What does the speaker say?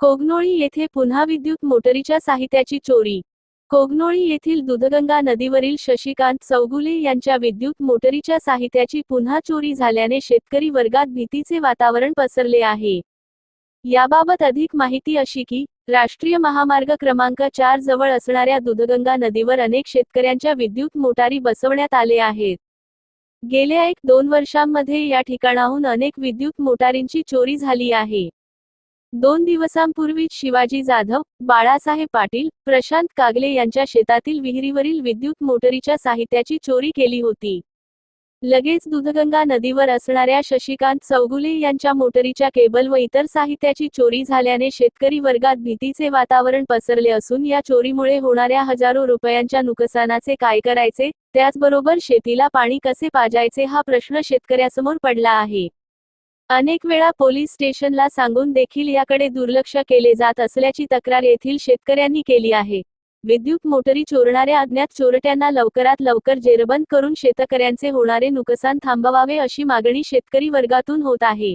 कोगनोळी येथे पुन्हा विद्युत मोटरीच्या साहित्याची चोरी. कोगनोळी येथील दुधगंगा नदीवरील शशिकांत चौगुले यांच्या विद्युत मोटरीच्या साहित्याची पुन्हा चोरी झाल्याने शेतकरी वर्गात भीतीचे वातावरण पसरले आहे. याबाबत अधिक माहिती अशी की राष्ट्रीय महामार्ग क्रमांक चार जवळ असणाऱ्या दूधगंगा नदीवर अनेक शेतकऱ्यांच्या विद्युत मोटारी बसवण्यात आले आहेत. गेल्या एक दोन वर्षांमध्ये या ठिकाणाहून अनेक विद्युत मोटारींची चोरी झाली आहे. दोन दिवसांपूर्वीच शिवाजी जाधव बाळासाहेब पाटील प्रशांत कागले यांच्या शेतातील विहिरीवरील विद्युत मोटरीच्या साहित्याची चोरी केली होती. लगेच दूधगंगा नदीवर असणाऱ्या शशिकांत चौगुले यांच्या मोटरीच्या केबल व इतर साहित्याची चोरी झाल्याने शेतकरी वर्गात भीतीचे वातावरण पसरले असून या चोरीमुळे होणाऱ्या हजारो रुपयांच्या नुकसानाचे काय करायचे त्याचबरोबर शेतीला पाणी कसे पाजायचे हा प्रश्न शेतकऱ्यासमोर पडला आहे. अनेक वेळा पोलीस स्टेशनला सांगून देखील याकडे दुर्लक्ष केले जात असल्याची तक्रार येथील शेतकऱ्यांनी केली आहे. विद्युत मोटरी चोरणाऱ्या अज्ञात चोरट्यांना लवकरात लवकर जेरबंद करून शेतकऱ्यांचे होणारे नुकसान थांबवावे अशी मागणी शेतकरी वर्गातून होत आहे.